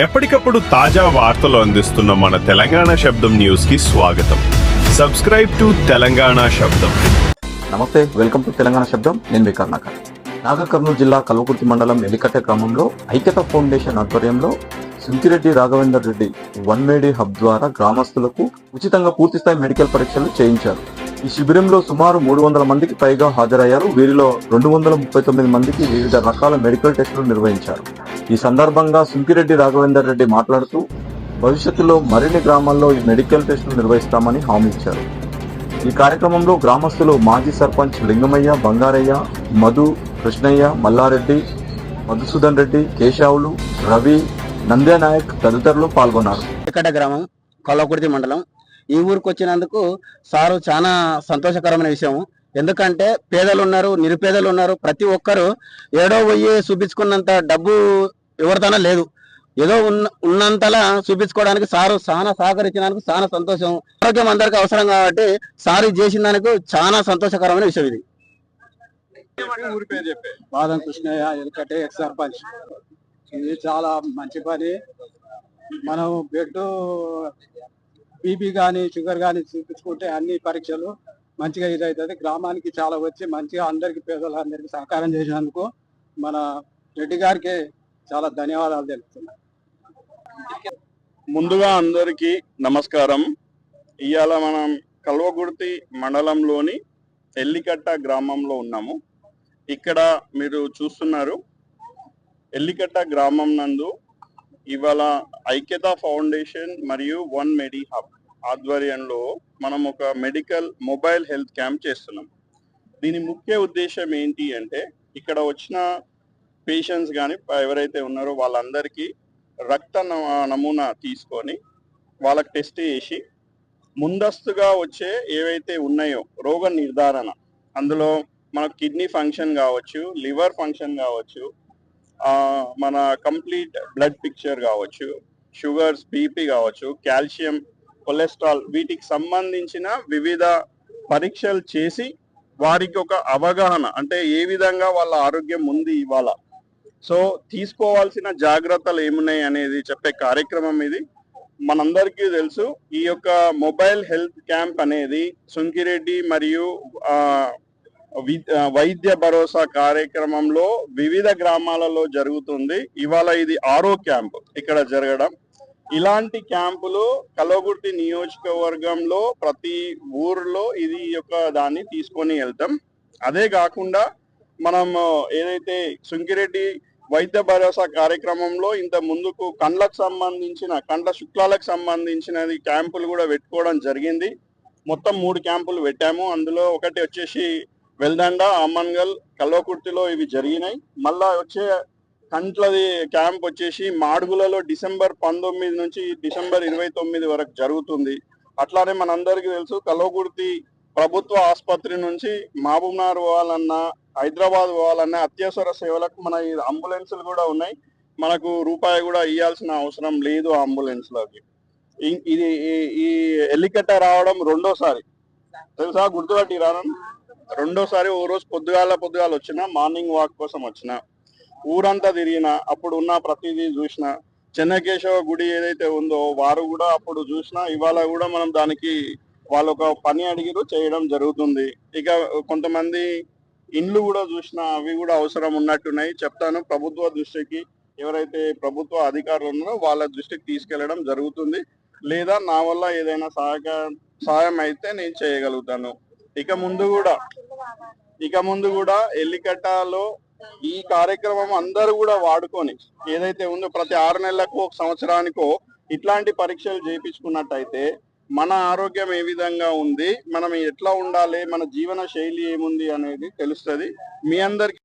ఎప్పటికప్పుడు తాజా వార్తలు అందిస్తున్న మన తెలంగాణ శబ్దం న్యూస్కి స్వాగతం. సబ్స్క్రైబ్ టు తెలంగాణ శబ్దం. నమస్తే వెల్కమ్ టు తెలంగాణ శబ్దం. నేను మీ నాగకర్నూలు జిల్లా కల్వకుర్తి మండలం ఎలికట్ట గ్రామంలో ఐక్యత ఫౌండేషన్ ఆధ్వర్యంలో Sunkireddy Raghavender Reddy One Medi Hub ద్వారా గ్రామస్తులకు ఉచితంగా పూర్తిస్థాయి మెడికల్ పరీక్షలు చేయించారు. ఈ శిబిరంలో సుమారు మూడు వందల మందికి పైగా హాజరయ్యారు. వీరిలో రెండు వందల ముప్పై తొమ్మిది మందికి వివిధ రకాల మెడికల్ టెస్టులు నిర్వహించారు. ఈ సందర్భంగా సింకిరెడ్డి రాఘవేందర్ రెడ్డి మాట్లాడుతూ భవిష్యత్తులో మరిన్ని గ్రామాల్లో ఈ మెడికల్ టెస్టులు నిర్వహిస్తామని హామీ ఇచ్చారు ఈ కార్యక్రమంలో గ్రామస్తులు మాజీ సర్పంచ్ లింగమయ్య బంగారయ్య మధు కృష్ణయ్య మల్లారెడ్డి మధుసూదన్ రెడ్డి కేశావులు రవి నంద్యానాయక్ తదితరులు పాల్గొన్నారు. ఎక్కడ గ్రామం కల్లకుర్తి మండలం. ఈ ఊరికి వచ్చినందుకు సారు చాలా సంతోషకరమైన విషయం ఎందుకంటే పేదలు ఉన్నారు నిరుపేదలు ఉన్నారు ప్రతి ఒక్కరు ఏడో పోయి చూపించుకున్నంత డబ్బు ఎవరితోనా లేదు. ఏదో ఉన్న ఉన్నంతలా చూపించుకోవడానికి సారు చాలా సహకరించినందుకు చాలా సంతోషం. ఆరోగ్యం అందరికీ అవసరం కాబట్టి సారు ఇది చేసిన దానికి చాలా సంతోషకరమైన విషయం ఇది. బాదం కృష్ణయ్య ఎందుకంటే ఎక్స్ సర్పంచ్. ఇది చాలా మంచి పని. మనం బ్లడ్ బీపీ కానీ షుగర్ కానీ చూపించుకుంటే అన్ని పరీక్షలు మంచిగా ఇదవుతుంది గ్రామానికి చాలా వచ్చి మంచిగా అందరికి పేదలందరికీ సహకారం చేసినందుకు మన రెడ్డి గారికి చాలా ధన్యవాదాలు తెలుపుతున్నాను ముందుగా అందరికీ నమస్కారం. ఇవాళ మనం కల్వగుర్తి మండలంలోని ఎల్లికట్ట గ్రామంలో ఉన్నాము. ఇక్కడ మీరు చూస్తున్నారు ఎల్లికట్ట గ్రామం నందు ఇవాళ ఐక్యత ఫౌండేషన్ మరియు వన్ మెడి హబ్ ఆధ్వర్యంలో మనం ఒక మెడికల్ మొబైల్ హెల్త్ క్యాంప్ చేస్తున్నాం. దీని ముఖ్య ఉద్దేశం ఏంటి అంటే ఇక్కడ వచ్చిన పేషెంట్స్ కానీ ఎవరైతే ఉన్నారో వాళ్ళందరికీ రక్త నమూనా తీసుకొని వాళ్ళకి టెస్ట్ చేసి ముందస్తుగా వచ్చే ఏవైతే ఉన్నాయో రోగ నిర్ధారణ అందులో మన కిడ్నీ ఫంక్షన్ కావచ్చు లివర్ ఫంక్షన్ కావచ్చు మన కంప్లీట్ బ్లడ్ పిక్చర్ కావచ్చు షుగర్స్ బీపీ కావచ్చు కాల్షియం కొలెస్ట్రాల్ వీటికి సంబంధించిన వివిధ పరీక్షలు చేసి వారికి ఒక అవగాహన అంటే ఏ విధంగా వాళ్ళ ఆరోగ్యం ఉంది ఇవాళ. సో తీసుకోవాల్సిన జాగ్రత్తలు ఏమున్నాయి అనేది చెప్పే కార్యక్రమం ఇది. మనందరికీ తెలుసు ఈ యొక్క మొబైల్ హెల్త్ క్యాంప్ అనేది సుంకిరెడ్డి మరియు వి- వైద్య భరోసా కార్యక్రమంలో వివిధ గ్రామాలలో జరుగుతుంది. ఇవాళ ఇది ఆరో క్యాంప్ ఇక్కడ జరగడం. ఇలాంటి క్యాంపులు కలవగుర్తి నియోజకవర్గంలో ప్రతి ఊర్లో ఇది యొక్క దాన్ని తీసుకొని వెళ్తాం. అదే కాకుండా మనం ఏదైతే సుంకిరెడ్డి వైద్య భరోసా కార్యక్రమంలో ఇంత ముందుకు కండ్లకు సంబంధించిన కండ్ల శుక్లాలకు సంబంధించినది క్యాంపులు కూడా పెట్టుకోవడం జరిగింది. మొత్తం మూడు క్యాంపులు పెట్టాము. అందులో ఒకటి వచ్చేసి వెల్దండ అమ్మన్గల్ కల్వకుర్తిలో ఇవి జరిగినాయి. మళ్ళా వచ్చే కంట్లది క్యాంప్ వచ్చేసి మాడుగులలో డిసెంబర్ పంతొమ్మిది నుంచి డిసెంబర్ ఇరవై తొమ్మిది వరకు జరుగుతుంది. అట్లానే మనందరికీ తెలుసు కల్వకుర్తి ప్రభుత్వ ఆసుపత్రి నుంచి మహబూబ్నగర్ పోవాలన్నా హైదరాబాద్ పోవాలన్నా అత్యవసర సేవలకు మన అంబులెన్సులు కూడా ఉన్నాయి. మనకు రూపాయి కూడా ఇవ్వాల్సిన అవసరం లేదు ఆ ఇది ఈ- ఈ ఎల్లికట్ట రావడం రెండోసారి. తెలుసా? గుర్తుపట్టి రాను రెండోసారి ఓ రోజు పొద్దుగాల పొద్దుగాల వచ్చిన మార్నింగ్ వాక్ కోసం వచ్చిన. ఊరంతా తిరిగిన అప్పుడు ఉన్న ప్రతిదీ చూసిన చెన్నకేశవ గుడి ఏదైతే ఉందో వారు కూడా అప్పుడు చూసిన ఇవాళ కూడా మనం దానికి వాళ్ళు ఒక పని అడిగిరు చేయడం జరుగుతుంది. ఇక కొంతమంది ఇండ్లు కూడా చూసిన అవి కూడా అవసరం ఉన్నట్టున్నాయి. చెప్తాను ప్రభుత్వ దృష్టికి ఎవరైతే ప్రభుత్వ అధికారులు ఉన్నారో వాళ్ళ దృష్టికి తీసుకెళ్ళడం జరుగుతుంది. లేదా నా వల్ల ఏదైనా సహాయక సహాయం అయితే నేను చేయగలుగుతాను. ఇక ముందు కూడా ఇక ముందు కూడా ఎల్లికట్టలో ఈ కార్యక్రమం అందరూ కూడా వాడుకొని ఏదైతే ఉందో ప్రతి ఆరు నెలలకు ఒక సంవత్సరానికో ఇట్లాంటి పరీక్షలు చేయించుకున్నట్టయితే మన ఆరోగ్యం ఏ విధంగా ఉంది మనం ఎట్లా ఉండాలి మన జీవన శైలి ఏముంది అనేది తెలుస్తుంది. మీ అందరికి